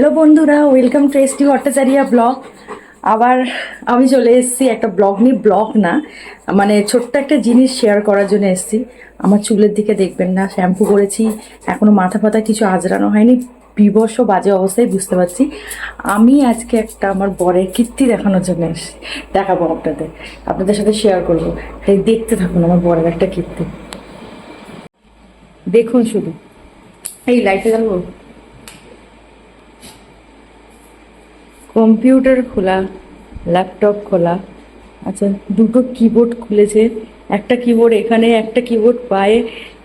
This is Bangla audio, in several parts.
হ্যালো বন্ধুরা welcome to S T Bhattacharya blog আবার আমি চলে এসেছি একটা ব্লগ নিয়ে ব্লগ না মানে ছোট্ট একটা জিনিস শেয়ার করার জন্য এসেছি। আমার চুলের দিকে দেখবেন না শ্যাম্পু করেছি এখনও মাথা ফাতা কিছু আজরানো হয়নি, বিবর্ষ বাজে অবস্থায় বুঝতে পারছি। আমি আজকে একটা আমার বরের কীর্তি দেখানোর জন্য এসেছি। দেখাবো আপনাদের আপনাদের সাথে শেয়ার করব। তাই দেখতে থাকুন আমার বরের একটা কীর্তি। দেখুন শুধু। এই লাইটে জ্বালবো কম্পিউটার খোলা ল্যাপটপ খোলা আচ্ছা দুটো কিবোর্ড খুলেছে একটা কিবোর্ড এখানে একটা কিবোর্ড পায়ে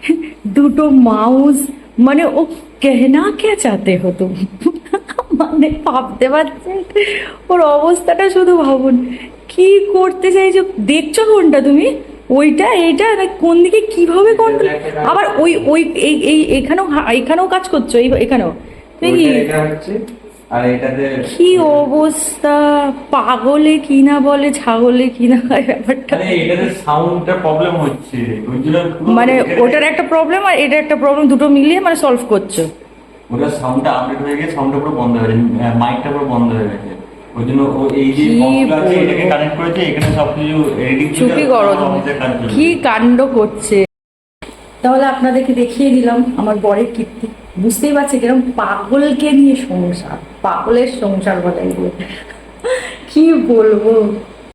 দুটো মাউস মানে ও কেহনা কে চাতে হো তুম? মানে ভাবতে পারছেন ওর অবস্থাটা শুধু ভাবুন। কি করতে চাইছো? দেখছ কোনটা তুমি? ওইটা এইটা কোন দিকে কীভাবে কন্ট্রোল আবার ওই ওই এই এখানেও এখানেও কাজ করছ এই এখানেও। হচ্ছে। আর এটাতে কি অবস্থা? পাগলে কি না বলে ছাগলে কি না ব্যাপারটা। এটাতে সাউন্ডটা প্রবলেম হচ্ছে। মানে ওটার একটা প্রবলেম আর এটা একটা প্রবলেম দুটো মিলিয়ে মানে সলভ করছ। ওটার সাউন্ডটা আপডেট হয়ে গেছে সাউন্ডটা পুরো বন্ধ হয়ে গেছে মাইকটা পুরো বন্ধ হয়ে গেছে। ওই জন্য ও এই যে আছে এটাকে কানেক্ট করেছে এখানে সব কিছু এডিটিং চুপি করো তুমি। কি কাণ্ড করছে? তাহলে আপনাদেরকে দেখিয়ে দিলাম আমার বরের কীর্তি। বুঝতেই পারছি কিরম পাগলকে নিয়ে সংসার, পাগলের সংসার বলে এগুলো। কি বলব?